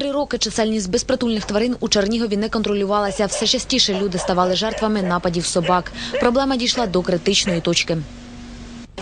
три роки чисельність безпритульних тварин у Чернігові не контролювалася. Все частіше люди ставали жертвами нападів собак. Проблема дійшла до критичної точки.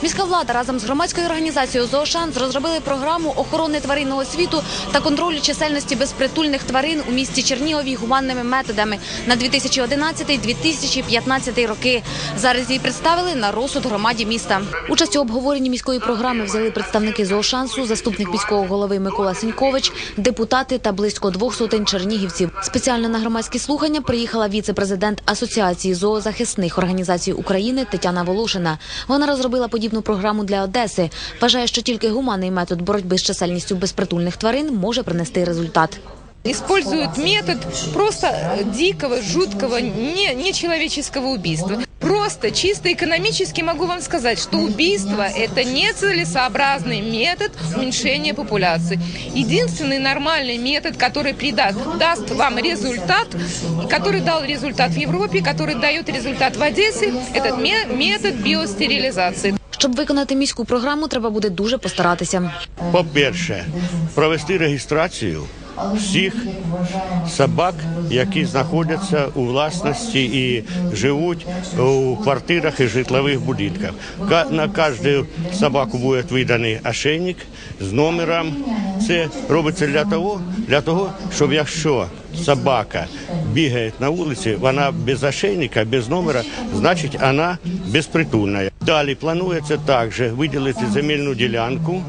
Міська влада разом з громадською організацією «Зоошанс» розробили програму охорони тваринного світу та контролю чисельності безпритульних тварин у місті Чернігові гуманними методами на 2011-2015 роки. Зараз її представили на розсуд громаді міста. Участь у обговоренні міської програми взяли представники «Зоошансу», заступник міського голови Микола Сенькович, депутати та близько двох сотень чернігівців. Спеціально на громадські слухання приїхала віце-президент Асоціації зоозахисних організацій України Тетяна Волошина. Вона розробила подібну програму для Одеси. Вважає, що тільки гуманний метод боротьби з чисельністю безпритульних тварин може принести результат. Используют метод просто э, дикого, жуткого, не, нечеловеческого убийства. Просто чисто экономически могу вам сказать, что убийство – это нецелесообразный метод уменьшения популяции. Единственный нормальный метод, который придаст, даст вам результат, и который дал результат в Европе, который дает результат в Одессе, этот ме- метод биостерилизации. Щоб виконати міську програму, треба буде дуже постаратися. По-перше, провести реєстрацію всіх собак, які знаходяться у власності і живуть у квартирах і житлових будинках. Ка- На кожну собаку буде виданий ошейник з номером. Це робиться для того, для того, щоб якщо собака бігає на вулиці, вона без ошейника, без номера, значить вона безпритульна. Далі планується також виділити земельну ділянку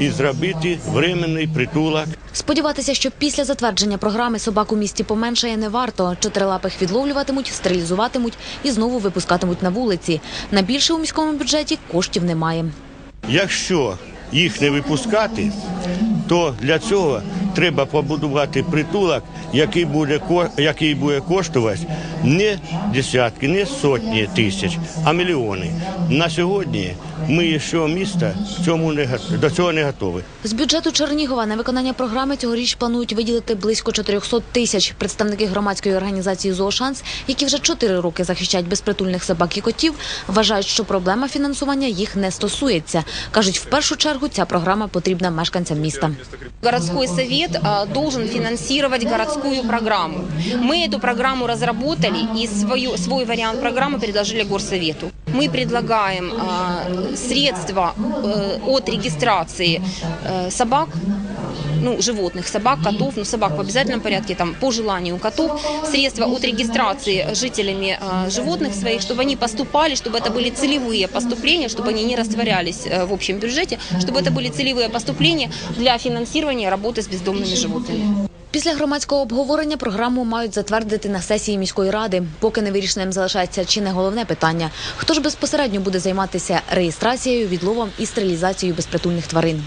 і зробити временний притулок Сподіватися, що після затвердження програми собак у місті поменшає не варто. Чотирилапих відловлюватимуть, стерилізуватимуть і знову випускатимуть на вулиці. На більше у міському бюджеті коштів немає. Якщо їх не випускати, то для цього треба побудувати притулок, який буде ко- який буде коштувати не десятки, не сотні тисяч, а мільйони. На сьогодні ми ще міста цьому не до цього не готові. З бюджету Чернігова на виконання програми цьогоріч планують виділити близько 400 тисяч. Представники громадської організації «Зоошанс», які вже 4 роки захищають безпритульних собак і котів, вважають, що проблема фінансування їх не стосується. Кажуть, в першу чергу ця програма потрібна мешканцям міста. Городской совет а, должен финансировать городскую программу. Мы эту программу разработали и свою, свой вариант программы предложили горсовету. Мы предлагаем а, средства э, от регистрации э, собак, ну, животных, собак, котов, ну, собак в обязательном порядке, там, по желанию котов, средства от регистрации жителями а, животных своих, чтобы они поступали, чтобы это были целевые поступления, чтобы они не растворялись э, в общем бюджете, чтобы это были целевые поступления для финансирования работы с бездомными животными. Після громадського обговорення програму мають затвердити на сесії міської ради. Поки невирішеним залишається чи не головне питання: хто ж безпосередньо буде займатися реєстрацією, відловом і стерилізацією безпритульних тварин.